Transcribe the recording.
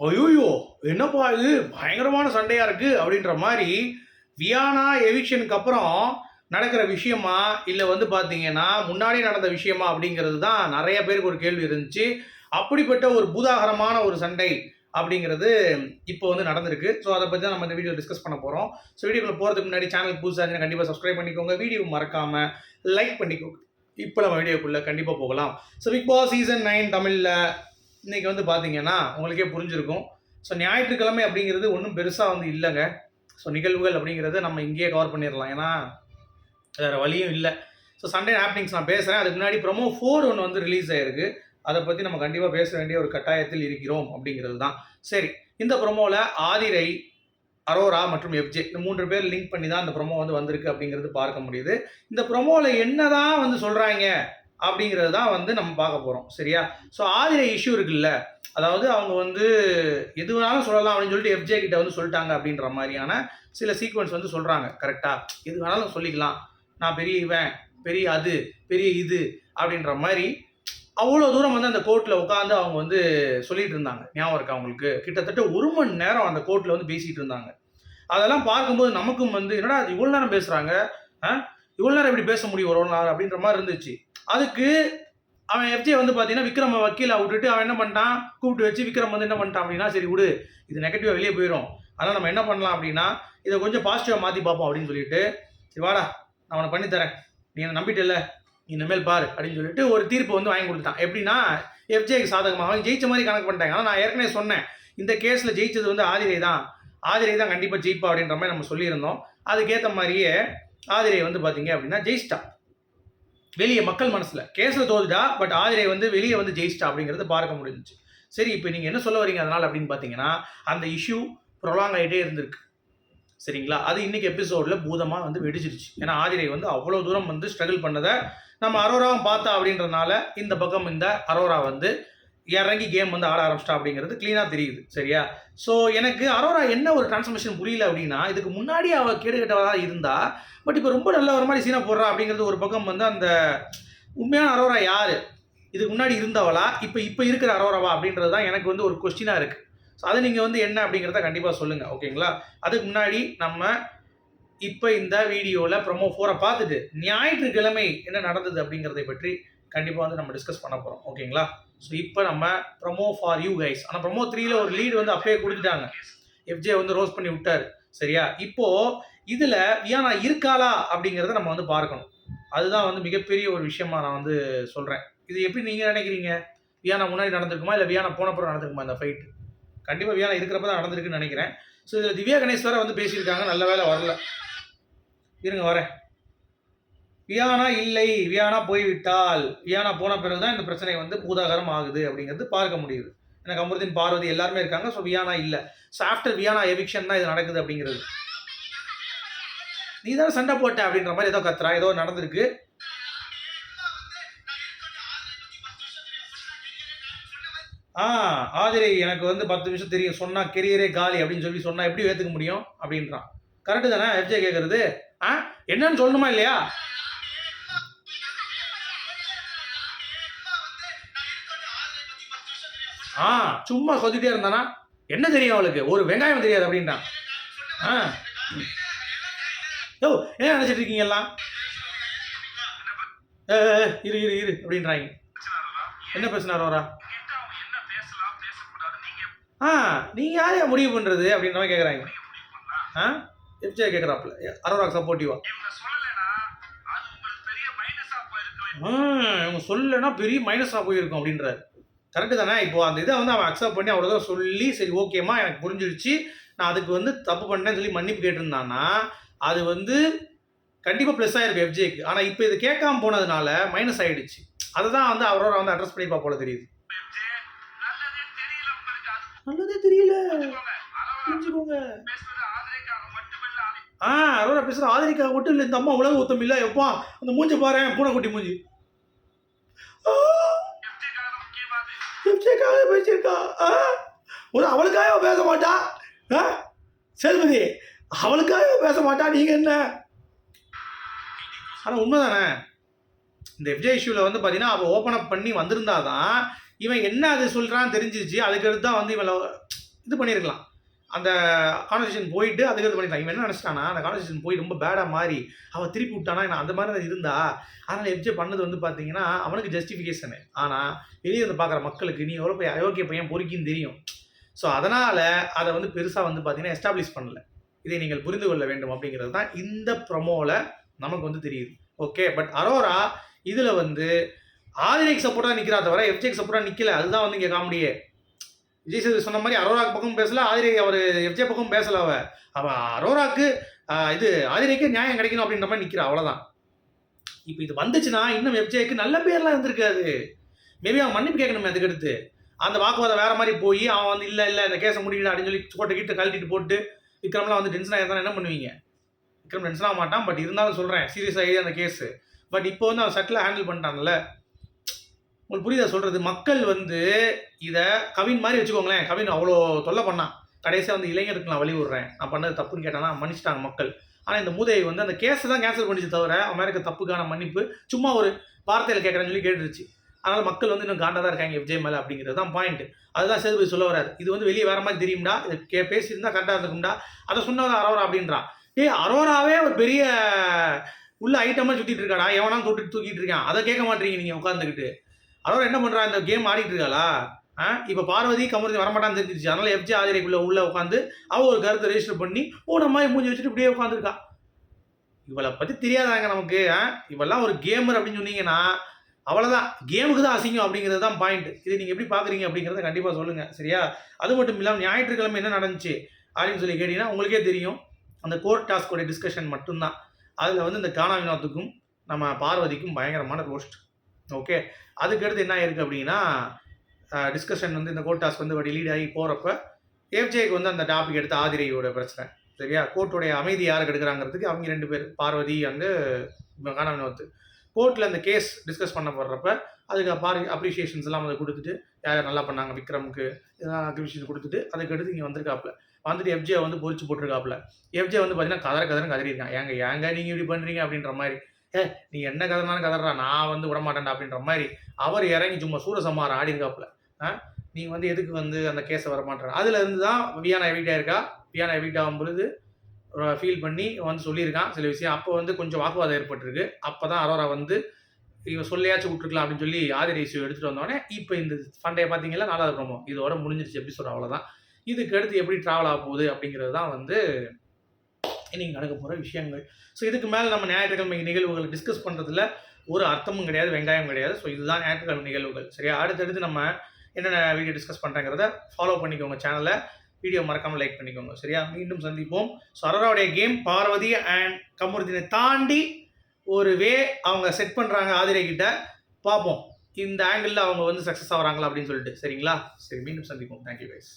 ஐயோயோ என்னப்பா இது? பயங்கரமான சண்டையாக இருக்குது அப்படின்ற மாதிரி வியானா எவிக்ஷனுக்கு அப்புறம் நடக்கிற விஷயமா இல்லை வந்து பார்த்தீங்கன்னா முன்னாடி நடந்த விஷயமா அப்படிங்கிறது தான் நிறைய பேருக்கு ஒரு கேள்வி இருந்துச்சு. அப்படிப்பட்ட ஒரு பூதாகரமான ஒரு சண்டை அப்படிங்கிறது இப்போ வந்து நடந்திருக்கு. ஸோ அதை பற்றி தான் நம்ம இந்த வீடியோ டிஸ்கஸ் பண்ண போகிறோம் ஸோ வீடியோக்குள்ள போகிறதுக்கு முன்னாடி சேனல் புதுசாக இருந்தால் கண்டிப்பாக சப்ஸ்கிரைப் பண்ணிக்கோங்க. வீடியோ மறக்காமல் லைக் பண்ணிக்கோங்க. இப்போ நம்ம வீடியோக்குள்ளே கண்டிப்பாக போகலாம். So Bigg Boss season nine தமிழில் இன்னைக்கு வந்து பார்த்தீங்கன்னா உங்களுக்கே புரிஞ்சிருக்கும். ஸோ ஞாயிற்றுக்கிழமை அப்படிங்கிறது ஒன்றும் பெருசாக வந்து இல்லைங்க. ஸோ நிகழ்வுகள் அப்படிங்கிறது நம்ம இங்கேயே கவர் பண்ணிடலாம். ஏன்னா வேறு வழியும் இல்லை. ஸோ சண்டே ஹாப்பனிங்ஸ் நான் பேசுகிறேன் அதுக்கு முன்னாடி ப்ரொமோ ஃபோர் ஒன்று வந்து ரிலீஸ் ஆயிருக்கு. அதை பற்றி நம்ம கண்டிப்பாக பேச வேண்டிய ஒரு கட்டாயத்தில் இருக்கிறோம் அப்படிங்கிறது தான். சரி இந்த ப்ரொமோவில் ஆதிரை அரோரா மற்றும் எஃப்ஜே இந்த மூன்று பேர் லிங்க் பண்ணி தான் இந்த ப்ரொமோ வந்து வந்திருக்கு அப்படிங்கிறது பார்க்க முடியுது. இந்த ப்ரொமோவில் என்னதான் வந்து சொல்கிறாங்க அப்படிங்கிறது தான் வந்து நம்ம பார்க்க போகிறோம் சரியா? ஸோ ஆதிரை இஷ்யூ இருக்குல்ல அதாவது அவங்க வந்து எது வேணாலும் சொல்லலாம் அப்படின்னு சொல்லிட்டு எஃப்ஜே கிட்ட வந்து சொல்லிட்டாங்க அப்படின்ற மாதிரியான சில சீக்வன்ஸ் வந்து சொல்கிறாங்க கரெக்டாக எது வேணாலும் சொல்லிக்கலாம். நான் பெரிய இவன் பெரிய அது பெரிய இது அப்படின்ற மாதிரி அவ்வளோ தூரம் வந்து அந்த கோர்ட்டில் உட்காந்து அவங்க வந்து சொல்லிட்டு இருந்தாங்க. ஞாபகம் இருக்கா அவங்களுக்கு கிட்டத்தட்ட ஒரு மணி நேரம் அந்த கோர்ட்டில் வந்து பேசிகிட்டு இருந்தாங்க. அதெல்லாம் பார்க்கும்போது நமக்கும் வந்து என்னடா இவ்வளோ நேரம் பேசுகிறாங்க இவ்வளோ நேரம் எப்படி பேச முடியும் ஒரு நாள் அப்படின்ற மாதிரி இருந்துச்சு. அதுக்கு அவன் எஃப்ஜே வந்து பார்த்தீங்கன்னா விக்ரம வக்கீலை விட்டுட்டு அவன் என்ன பண்ணிட்டான்? கூப்பிட்டு வச்சு விக்ரம் வந்து என்ன பண்ணிட்டான் அப்படின்னா சரி விடு இது நெகட்டிவாக வெளியே போயிடும் அதனால் நம்ம என்ன பண்ணலாம் அப்படின்னா இதை கொஞ்சம் பாசிட்டிவாக மாற்றி பார்ப்போம் அப்படின்னு சொல்லிட்டு சரி வாடா நான் உனக்கு பண்ணித்தரேன் நீ என்னை நம்பிட்டல நீ இனிமேல் பாரு அப்படின்னு சொல்லிட்டு ஒரு தீர்ப்பு வந்து வாங்கி கொடுத்தான் எப்படின்னா எஃப்ஜேக்கு சாதகமாக அவங்க ஜெயிச்ச மாதிரி கணக்கு பண்ணிட்டாங்க. ஆனால் நான் ஏற்கனவே சொன்னேன் இந்த கேஸில் ஜெயிச்சது வந்து ஆதிரை தான். ஆதிரை தான் கண்டிப்பாக ஜெயிப்பா அப்படின்ற மாதிரி நம்ம சொல்லியிருந்தோம். அதுக்கேற்ற மாதிரியே ஆதிரை வந்து பார்த்தீங்க அப்படின்னா ஜெயிச்சிட்டான். வெளியே மக்கள் மனசில். கேஸில் தோதுட்டா பட் ஆதிரை வந்து வெளியே வந்து ஜெயிச்சிட்டா அப்படிங்கிறத பார்க்க முடிஞ்சுச்சு. சரி இப்போ நீங்கள் என்ன சொல்ல வரீங்க அதனால் அப்படின்னு பார்த்தீங்கன்னா அந்த இஷ்யூ ப்ரொலாங் ஆகிட்டே இருந்திருக்கு. சரிங்களா? அது இன்னைக்கு எபிசோடில் பூதமாக வந்து வெடிச்சிருச்சு. ஏன்னா ஆதிரை வந்து அவ்வளோ தூரம் வந்து ஸ்ட்ரகிள் பண்ணதை நம்ம அரோராவும் பார்த்தா அப்படின்றனால இந்த பக்கம் இந்த அரோரா வந்து இறங்கி கேம் வந்து ஆட ஆரம்பிச்சிட்டா அப்படிங்கிறது க்ளீனாக தெரியுது. சரியா? ஸோ எனக்கு அரோரா என்ன ஒரு டிரான்ஸ்ஃபர்மேஷன் புரியல அப்படின்னா இதுக்கு முன்னாடி அவள் கேடு கட்டவதாக இருந்தா பட் இப்போ ரொம்ப நல்ல ஒரு மாதிரி சீனை போடுறா அப்படிங்கிறது ஒரு பக்கம் வந்து அந்த உண்மையான அரோரா யார்? இதுக்கு முன்னாடி இருந்தவளா? இப்போ இப்போ இருக்கிற அரோராவா அப்படின்றது தான் எனக்கு வந்து ஒரு கொஸ்டினாக இருக்குது ஸோ அதை நீங்கள் வந்து என்ன அப்படிங்கிறத கண்டிப்பாக சொல்லுங்கள் ஓகேங்களா அதுக்கு முன்னாடி நம்ம இப்போ இந்த வீடியோவில் ப்ரொமோ ஃபோரை பார்த்துட்டு ஞாயிற்றுக்கிழமை என்ன நடந்தது அப்படிங்கிறதை பற்றி கண்டிப்பாக வந்து நம்ம டிஸ்கஸ் பண்ண போகிறோம் ஓகேங்களா ஸோ இப்போ நம்ம ப்ரமோ ஃபார் யூ கைஸ் ஆனால் ப்ரமோ த்ரீல ஒரு லீடு வந்து அப்பயே கொடுத்துட்டாங்க. எஃப்ஜே வந்து ரோஸ் பண்ணி விட்டார். சரியா? இப்போ இதில் வியானா இருக்காளா அப்படிங்கிறத நம்ம வந்து பார்க்கணும். அதுதான் வந்து மிகப்பெரிய ஒரு விஷயமா நான் வந்து சொல்கிறேன் இது எப்படி நீங்கள் நினைக்கிறீங்க? வியானா முன்னாடி நடந்திருக்குமா? இல்லை வியானா போனப்புறம் நடந்திருக்குமா இந்த ஃபைட்டு கண்டிப்பாக வியானா இருக்கிறப்ப தான் நடந்திருக்குன்னு நினைக்கிறேன். ஸோ இதில் திவ்யா கணேஷ் வந்து பேசியிருக்காங்க. நல்ல வேலை வரல. இருங்க வரேன். வியானா இல்லை வியானா போய்விட்டால். வியானா போன பிறகு தான் இந்த பிரச்சனை வந்து பூதாகரம் ஆகுது அப்படிங்கிறது பார்க்க முடியுது. எனக்கு அமிர்தின் பார்வதி எல்லாருமே இருக்காங்க ஸோ வியானா இல்லை. ஸோ ஆஃப்டர் வியானா எவிக்ஷன் தான் இது நடக்குது அப்படிங்கிறது. நீ தான் சண்டை போட்ட அப்படின்ற மாதிரி ஏதோ கத்துறா ஏதோ நடந்திருக்கு. ஆ ஆதிரை எனக்கு வந்து பத்து நிமிஷம் தெரியும். சொன்னா கெரியரே காலி அப்படின்னு சொல்லி சொன்னா எப்படி ஏத்துக்க முடியும் அப்படின்றான். கரெக்டு தானே? எஃப்ஜே கேட்கறது ஆ என்னன்னு சொல்லணுமா இல்லையா? ஆ சும்மா சொல்லிட்டே இருந்தானா? என்ன தெரியும் அவளுக்கு? ஒரு வெங்காயம் தெரியாது அப்படின்றான் ஆ. யோ என்ன நினைச்சிட்டு இருக்கீங்க எல்லாம்? இரு இரு இரு அப்படின்றாங்க. என்ன பேசினார் அவரா? ஆ நீங்க யாரையா முடிவு பண்ணுறது அப்படின்ற மாதிரி கேட்குறாங்க ஆ எஃப்ஜே கேக்குறாப்புல? அரோரா சப்போர்ட்டிவா இவங்க சொல்லலைன்னா பெரிய மைனஸாக போயிருக்கும் அப்படின்றாரு. கரெக்டு தானே? இப்போ அந்த இதை வந்து அவன் அக்செப்ட் பண்ணி அவ்வளோ தான் சொல்லி சரி ஓகேம்மா எனக்கு புரிஞ்சிருச்சு. நான் அதுக்கு வந்து தப்பு பண்ணிட்டேன்னு சொல்லி மன்னிப்பு கேட்டிருந்தான்னா அது வந்து கண்டிப்பாக ப்ளஸ் ஆகிருக்கு எஃப்ஜேக்கு ஆனால் இப்போ இது கேட்காம போனதுனால மைனஸ் ஆகிடுச்சு அதை தான் வந்து அவரோட வந்து அட்ரஸ் பண்ணிப்பா போல தெரியுது. நல்லதே தெரியல. புரிஞ்சுக்கோங்க. ஆ அரோரா பேசுகிற ஆதரிக்காக மட்டும் இல்லை இந்த அம்மா உலக ஒத்தம் இல்லை எப்பா? அந்த மூஞ்சி பாரு பூனைக்குட்டி மூஞ்சி. ஆ, எஃப்ஜேக்காக பேசியிருக்கா? ஆ, ஒரு அவளுக்காக பேச மாட்டா? ஆ, செல்வதி அவளுக்காக பேச மாட்டா? நீங்க என்ன? ஆனால் உண்மைதானே? இந்த எஃப்ஜே இஷ்யூவில் வந்து பார்த்தீங்கன்னா அவள் ஓப்பன் அப் பண்ணி வந்திருந்தா தான் இவன் என்ன அது சொல்கிறான்னு தெரிஞ்சிச்சு அதுக்கடுத்து தான் வந்து இவளை இது பண்ணியிருக்கலாம். அந்த கான்வர்சேஷன் போயிட்டு அதுக்கு இது பண்ணிக்கலாம் இவன் என்ன நினச்சிட்டானா அந்த கான்வர்சேஷன் போய் ரொம்ப பேடாக மாறி அவள் திருப்பி விட்டானா நான் அந்த மாதிரி தான் இருந்தா? அதனால் எஃப்ஜே பண்ணது வந்து பார்த்தீங்கன்னா அவனுக்கு ஜஸ்டிஃபிகேஷனு ஆனால் வெளியே வந்து பார்க்குற மக்களுக்கு நீ எவ்வளோ போய் அயோக்கிய பையன் பொறுக்கின்னு தெரியும். ஸோ அதனால் அதை வந்து பெருசாக வந்து பார்த்தீங்கன்னா எஸ்டாப்ளிஷ் பண்ணல. இதை நீங்கள் புரிந்து கொள்ள வேண்டும் அப்படிங்கிறது தான் இந்த ப்ரொமோவில் நமக்கு வந்து தெரியுது. ஓகே பட் அரோரா இதில் வந்து ஆதிரைக்கு சப்போர்ட்டாக நிற்கிறா தவிர எஃப்ஜேக்கு சப்போர்ட்டாக நிற்கல அதுதான் வந்து இங்கே காமெடியே விஜய் சேது சொன்ன மாதிரி அரோராக் பக்கம் பேசல ஆதிரை அவர் எஃப்ஜே பக்கம் பேசல அவ. அவ அரோராக்கு இது ஆதிரைக்கு நியாயம் கிடைக்கணும் அப்படின்ற மாதிரி நிற்கிறா அவ்வளோதான் இப்போ இது வந்துச்சுன்னா இன்னும் எஃப்ஜேக்கு நல்ல பேர்லாம் இருந்திருக்காது. மேபி அவன் மன்னிப்பு கேட்கணுமே அதுக்கடுத்து. அந்த வாக்குவாதம் வேற மாதிரி போய் அவன் வந்து இல்லை இல்லை இந்த கேஸை முடியல அப்படின்னு சொல்லி கோட்டை கிட்ட கழட்டிட்டு போட்டு விக்ரம்லாம் வந்து டென்ஷன் ஆயிருந்தா என்ன பண்ணுவீங்க? விக்ரம் டென்ஷன் ஆக மாட்டான் பட் இருந்தாலும் சொல்கிறேன் சீரியஸ் எழுதி அந்த கேஸ். பட் இப்போ வந்து அவன் சட்டில் ஹேண்டில் பண்ணிட்டான்ல. உங்களுக்கு புரியுதா சொல்கிறது மக்கள் வந்து இதை கவின் மாதிரி வச்சுக்கோங்களேன். கவின் அவ்வளோ தொல்லை பண்ணான் கடைசியாக வந்து இளைஞருக்கு நான் வழி விடுறேன். நான் பண்ணது தப்புன்னு கேட்டானா மன்னிச்சிட்டாங்க மக்கள். ஆனால் இந்த மூதையை வந்து அந்த கேஸை தான் கேன்சல் பண்ணிச்சு தவிர அமெரிக்க தப்புக்கான மன்னிப்பு சும்மா ஒரு வார்த்தையில் கேட்குறேன்னு சொல்லி கேட்டுருச்சு. அதனால் மக்கள் வந்து இன்னும் காண்டாக தான் இருக்காங்க விஜய் மேலே அப்படிங்கிறது தான் பாயிண்ட் அதுதான் சேதுபதி சொல்ல வராரு இது வந்து வெளியே வேற மாதிரி தெரியும்டா. இது கே பேசியிருந்தா கரெக்டாக இருக்கும்டா. அதை சொன்னது அரோரா அப்படின்றான் ஏய் அரோராவே ஒரு பெரிய உள்ள ஐட்டமாக சுற்றிட்டு இருக்காடா. எவனா தொட்டு தூக்கிட்டு இருக்கான். அதை கேட்க மாட்டீங்க நீங்கள் உட்காந்துக்கிட்டு அரோரா என்ன பண்ணுறா இந்த கேம் ஆடிட்டு இருக்காளா? ஆ? இப்போ பார்வதி கமருதி வரமாட்டான்னு தெரிஞ்சிச்சு அதனால எஃப்ஜி ஆதிரைக்குள்ள உள்ள உட்காந்து அவ ஒரு கருத்தை ரெஜிஸ்டர் பண்ணி போன மாதிரி மூஞ்சி வச்சுட்டு இப்படியே உட்காந்துருக்கா இவளை பற்றி தெரியாதாங்க நமக்கு ஆ? இவெல்லாம் ஒரு கேமர் அப்படின்னு சொன்னீங்கன்னா அவ்வளோதான் கேமுக்கு தான் அசிங்கம் அப்படிங்கிறது தான் பாயிண்ட் இது நீங்கள் எப்படி பார்க்குறீங்க அப்படிங்கிறத கண்டிப்பாக சொல்லுங்கள் சரியா? அது மட்டும் இல்லாமல் ஞாயிற்றுக்கிழமை என்ன நடந்துச்சு அப்படின்னு சொல்லி கேட்டிங்கன்னா உங்களுக்கே தெரியும். அந்த கோர்ட் டாஸ்கோட டிஸ்கஷன் மட்டும்தான். அதில் வந்து இந்த கானா வினோத்துக்கும் நம்ம பார்வதிக்கும் பயங்கரமான ரோஸ்ட் ஓகே அதுக்கடுத்து என்ன ஆயிருக்கு அப்படின்னா டிஸ்கஷன் வந்து இந்த கோர்ட் வந்து லீட் ஆகி போகிறப்ப எஃப்ஜேக்கு வந்து அந்த டாபிக் எடுத்து ஆதிரையோட பிரச்சனை. சரியா? கோர்ட்டுடைய அமைதி யாருக்கு எடுக்கிறாங்கிறதுக்கு அவங்க ரெண்டு பேர் பார்வதி வந்து கானா கோர்ட்டில் அந்த கேஸ் டிஸ்கஸ் பண்ண போடுறப்ப அதுக்கு பாரு அப்ரிஷியேஷன்ஸ் எல்லாம் வந்து கொடுத்துட்டு யார் யார் நல்லா பண்ணாங்க விக்ரமுக்கு இதெல்லாம் அப்ரிஷியேஷன் கொடுத்துட்டு அதுக்கடுத்து இங்கே வந்திருக்காப்புல. வந்துட்டு எஃப்ஜே வந்து பொறிச்சு போட்டிருக்காப்புல. எஃப்ஜே வந்து பார்த்தீங்கன்னா கதற கதறன்னு கதறியிருக்கான் ஏங்க ஏங்க நீங்கள் இப்படி பண்ணுறீங்க அப்படின்ற மாதிரி. ஏ நீ என்ன கதைனாலும் கதறா நான் வந்து விட மாட்டேன்டா அப்படின்ற மாதிரி அவர் இறங்கி சும்மா சூரசம்மாரம் ஆடி இருக்காப்புல ஆ நீ வந்து எதுக்கு வந்து அந்த கேஸை வரமாட்டேற அதுல இருந்து தான் வியானா எவிக்ட் ஆயிருக்கா. வியானா எவிக்ட் ஆகும் பொழுது ஃபீல் பண்ணி வந்து சொல்லியிருக்கான் சில விஷயம். அப்போ வந்து கொஞ்சம் வாக்குவாதம் ஏற்பட்டிருக்கு. அப்போ தான் அரோரா வந்து இவன் சொல்லியாச்சும் விட்டுருக்கலாம் அப்படின்னு சொல்லி ஆதிரி இஷ்யூ எடுத்துகிட்டு வந்தோடனே இப்போ இந்த ஃபண்டையை பார்த்தீங்களா நாலாவது ப்ரோமோ இதோட முடிஞ்சிருச்சு எபிசோட் அவ்வளோதான் இதுக்கு அடுத்து எப்படி ட்ராவல் ஆக போகுது அப்படிங்கிறது தான் வந்து இன்னைக்கு நடக்க போகிற விஷயங்கள். ஸோ இதுக்கு மேலே நம்ம ஞாயிற்றுக்கிழமை நிகழ்வுகளை டிஸ்கஸ் பண்ணுறதுல ஒரு அர்த்தமும் கிடையாது வெங்காயம் கிடையாது. ஸோ இதுதான் ஞாயிற்றுக்கிழமை நிகழ்வுகள். சரியா? அடுத்தடுத்து நம்ம என்னென்ன வீடியோ டிஸ்கஸ் பண்ணுறங்கிறத ஃபாலோ பண்ணிக்கோங்க சேனலை வீடியோ மறக்காமல் லைக் பண்ணிக்கோங்க. சரியா? மீண்டும் சந்திப்போம். ஸோ அரோராவுடைய கேம் பார்வதி அண்ட் கமுருதினை தாண்டி ஒரு வே அவங்க செட் பண்ணுறாங்க ஆதிரை கிட்ட. பார்ப்போம். இந்த ஆங்கிளில் அவங்க வந்து சக்ஸஸ் ஆகிறாங்களா அப்படின்னு சொல்லிட்டு. சரிங்களா? சரி மீண்டும் சந்திப்போம். Thank you guys